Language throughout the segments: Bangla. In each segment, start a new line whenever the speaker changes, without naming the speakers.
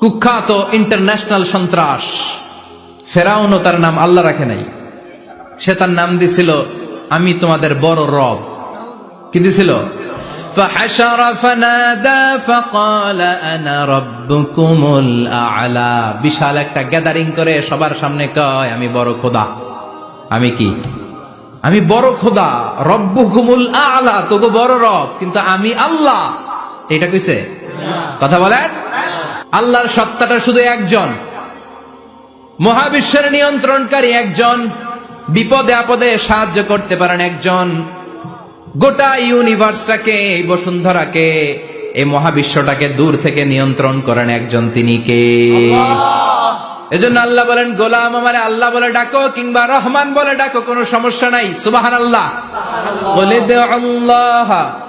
কুখ্যাত ইন্টারন্যাশনাল সন্ত্রাস ফেরাউনও তার নাম আল্লাহ রাখে নাই সে তার নাম দিছিল আমি তোমাদের বড় রব কি দিছিল فحشر فنادى فقال انا ربكم الاعلى বিশাল একটা গ্যাদারিং করে সবার সামনে কয় আমি বড় খোদা আমি কি আমি বড় খোদা রব্বুকুমুল আলা তোগো বড় রব কিন্তু আমি আল্লাহ এটা কইছে কথা বলেন আল্লাহর সত্তাটা শুধু একজন। মহাবিশ্বের নিয়ন্ত্রণকারী একজন। বিপদে আপদে সাহায্য করতে পারেন একজন। গোটা ইউনিভার্সটাকে এই বসুন্ধরাকে এই মহাবিশ্বটাকে দূর থেকে নিয়ন্ত্রণ করেন একজন তিনি কে? এজন্য আল্লাহ বলেন গোলাম আমারে আল্লাহ বলে ডাকো কিংবা রহমান বলে ডাকো কোনো সমস্যা নাই। সুবাহান আল্লাহ বলে দে আল্লাহ।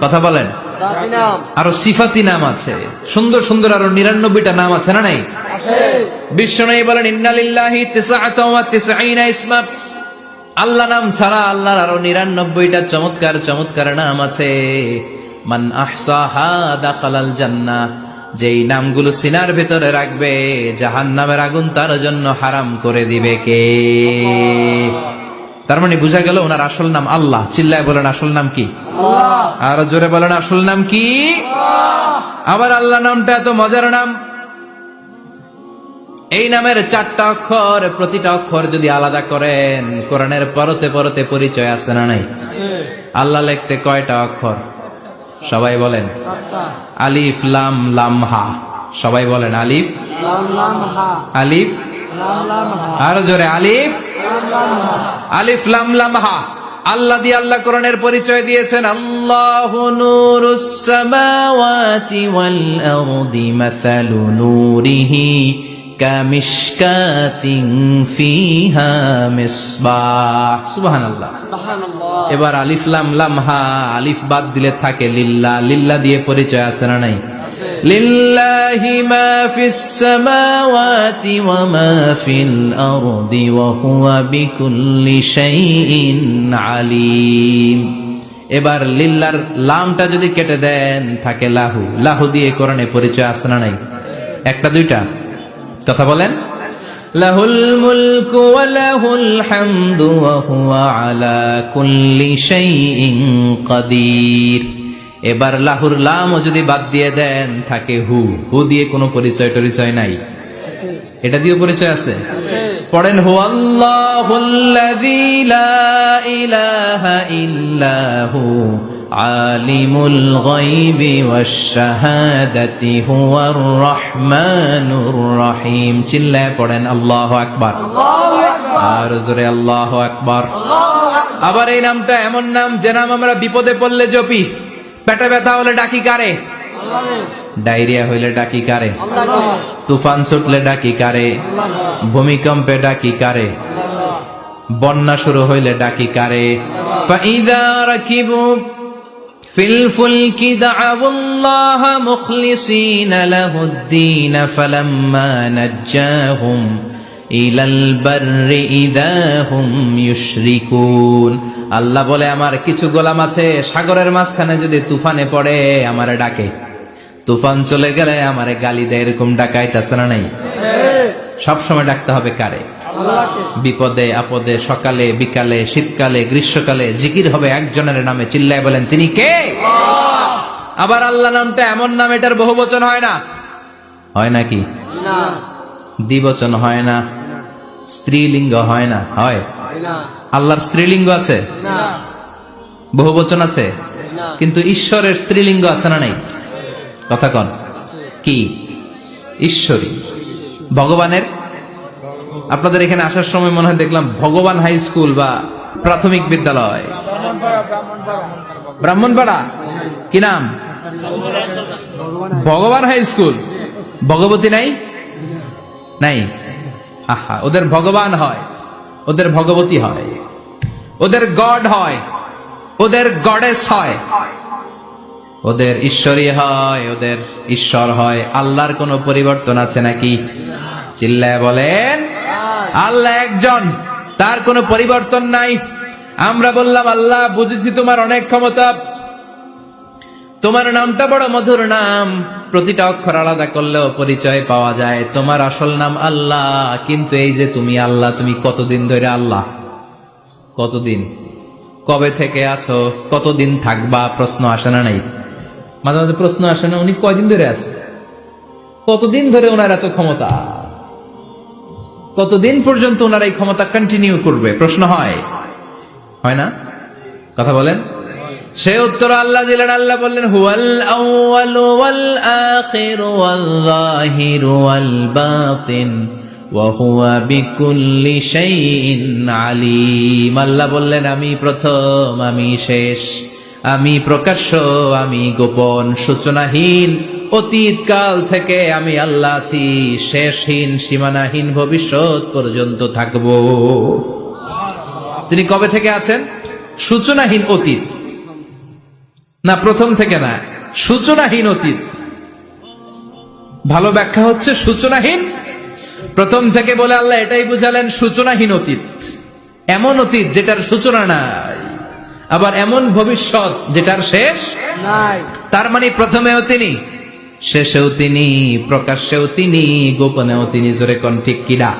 কথা বলেন। আরও সিফাতি নাম আছে। সুন্দর সুন্দর আরও নিরানব্বইটা নাম আছে না নাই? বিশ্ব নাই বলেন ইন্নালিল্লাহি ইসমা আল্লাহ নাম ছাড়া আল্লাহর আরও নিরানব্বইটা চমৎকার চমৎকার নাম আছে। মান আহসাহা দাখালাল জান্নাহ। যেই নামগুলো সিনার ভেতরে রাখবে জাহান নামের আগুন তার জন্য হারাম করে দিবে কে? তার মানে বুঝা গেল ওনার আসল নাম আল্লাহ। চিল্লায় বলেন আসল নাম কি? আরও জোরে বলেন আসল নাম কি? আবার আল্লাহ নামটা এত মজার নাম। এই নামের চারটা অক্ষর প্রতিটা অক্ষর যদি আলাদা করেন কোরআনের পরতে পরতে পরিচয় আছে না নাই? আল্লাহ লিখতে কয়টা অক্ষর? সবাই বলেন। আলিফ লাম লাম হা। সবাই বলেন আলিফ আলিফ আরও জোরে আলিফ আলিফ লাম লাম হা। আল্লাহ দিয়ে আল্লাহ কোরআনের পরিচয় দিয়েছেন আল্লাহ নূরুস সামাওয়াতি ওয়াল আরদি মাসালু নূরিহি কামিশকাতিন ফিহা মিসবাহ সুবহানাল্লাহ। এবার আলিফ লাম লাম হা আলিফ বাদ দিলে থাকে লিল্লা। লিল্লা দিয়ে পরিচয় আছে না নাই? লিল্লাহি মা ফিস সামাওয়াতি ওয়া মা ফিল আরদি ওয়া হুয়া বিকুল্লি আলিম। এবার লিল্লার লামটা যদি কেটে দেন, থাকে লাহু। লাহু দিয়ে কোরআনে পরিচয় আছে না নাই? একটা, দুইটা? কথা বলেন। লাহুল মুলকু ওয়া লাহুল হামদু ওয়া হুয়া আলা কুল্লি শাইইন কাদির। এবার লাহুর লাম যদি বাদ দিয়ে দেন থাকে হু। হু দিয়ে কোনো পরিচয় টরিচয় নাই। এটা দিয়ে পরিচয় আছে? পড়েন হু ইল্লাহু আলিমুল গায়বি ওয়াশ শাহাদাতি হুয়ার রহমানুর রহিম। চিল্লায় পড়েন আল্লাহু আকবার। আর জোরে আল্লাহু আকবার। আবার এই নামটা এমন নাম যে নাম আমরা বিপদে পড়লে জপি পেটে ব্যথা হলে ডাকি কারে? ডায়রিয়া হইলে ডাকি কারে? তুফান ছুটলে ডাকি কারে? ভূমিকম্পে ডাকি কারে? বন্যা শুরু হইলে ডাকি কারে? ফিল ইদা হুম আল্লাহ বলে আমার কিছু গোলাম আছে সাগরের মাঝখানে যদি তুফানে পড়ে আমার ডাকে। তুফান চলে গেলে আমারে গালি দেয় এরকম ডাকায় তাছাড়া নাই? সবসময় ডাকতে হবে কারে? বিপদে আপদে সকালে বিকালে শীতকালে গ্রীষ্মকালে জিকির হবে একজনের নামে চিল্লায় বলেন তিনি কে? আবার আল্লাহ নামটা এমন নাম এটার বহু বচন হয় না? হয় নাকি? না। দ্বিবচন হয় না। স্ত্রীলিঙ্গ হয় না। হয়। আল্লাহর স্ত্রীলিঙ্গ আছে? বহু বচন আছে? কিন্তু ঈশ্বরের স্ত্রীলিঙ্গ আছে না নাই? কথা কন। কি? ঈশ্বরী। ভগবানের? আপনাদের এখানে আসার সময় মনে হয় দেখলাম ভগবান হাই স্কুল বা প্রাথমিক বিদ্যালয়। ব্রাহ্মণপাড়া কি নাম? ভগবান হাই স্কুল। ভগবতী নাই? নাই। আহা, ওদের ভগবান হয়, ওদের ভগবতী হয়, ওদের গড হয়, ওদের গডেস হয়, ওদের ঈশ্বরী হয়, ওদের ঈশ্বর হয়। আল্লাহর কোনো পরিবর্তন আছে নাকি? চিল্লায় বলেন, আল্লাহ একজন, তার কোনো পরিবর্তন নাই। আমরা বললাম, আল্লাহ, বুঝেছি তোমার অনেক ক্ষমতা। তোমার নামটা বড় মধুর নাম। প্রতিটা অক্ষর আলাদা করলেও পরিচয় পাওয়া যায়। তোমার আসল নাম আল্লাহ, কিন্তু এই যে তুমি আল্লাহ, তুমি কতদিন ধরে আল্লাহ? কতদিন? কবে থেকে আছো? কতদিন থাকবা? প্রশ্ন আসে না নাই? মাঝে মাঝে প্রশ্ন আসে না, উনি কয়দিন ধরে আছে? কতদিন ধরে ওনার এত ক্ষমতা? কতদিন পর্যন্ত ওনার এই ক্ষমতা কন্টিনিউ করবে? প্রশ্ন হয়। হয় না? কথা বলেন? সে উত্তর আল্লাহ দিলেন, আল্লাহ বললেন, হুয়াল আউয়াল ওয়াল আখির ওয়াল যাহির ওয়াল বাতিন, ওয়া হুয়া বিকুল্লি শাইইন আলিম। আল্লাহ বললেন, আমি প্রথম, আমি শেষ, আমি প্রকাশ্য, আমি গোপন, সূচনাহীন অতীত কাল থেকে আমি আল্লাহ আছি, শেষহীন, সীমানাহীন ভবিষ্যৎ পর্যন্ত থাকব। তিনি কবে থেকে আছেন? সূচনাহীন অতীত। না প্রথম থেকে না সূচনাহীন অতীত। ভালো ব্যাখ্যা হচ্ছে সূচনাহীন। প্রথম থেকে বলে আল্লাহ এটাই বুঝালেন সূচনাহীন অতীত। এমন অতীত যেটার সূচনা নাই আবার এমন ভবিষ্যৎ যেটার শেষ
নাই।
তার মানে প্রথমেও তিনি শেষেও তিনি প্রকাশ্যেও তিনি গোপনেও তিনি জোরে কোন ঠিক কিনা?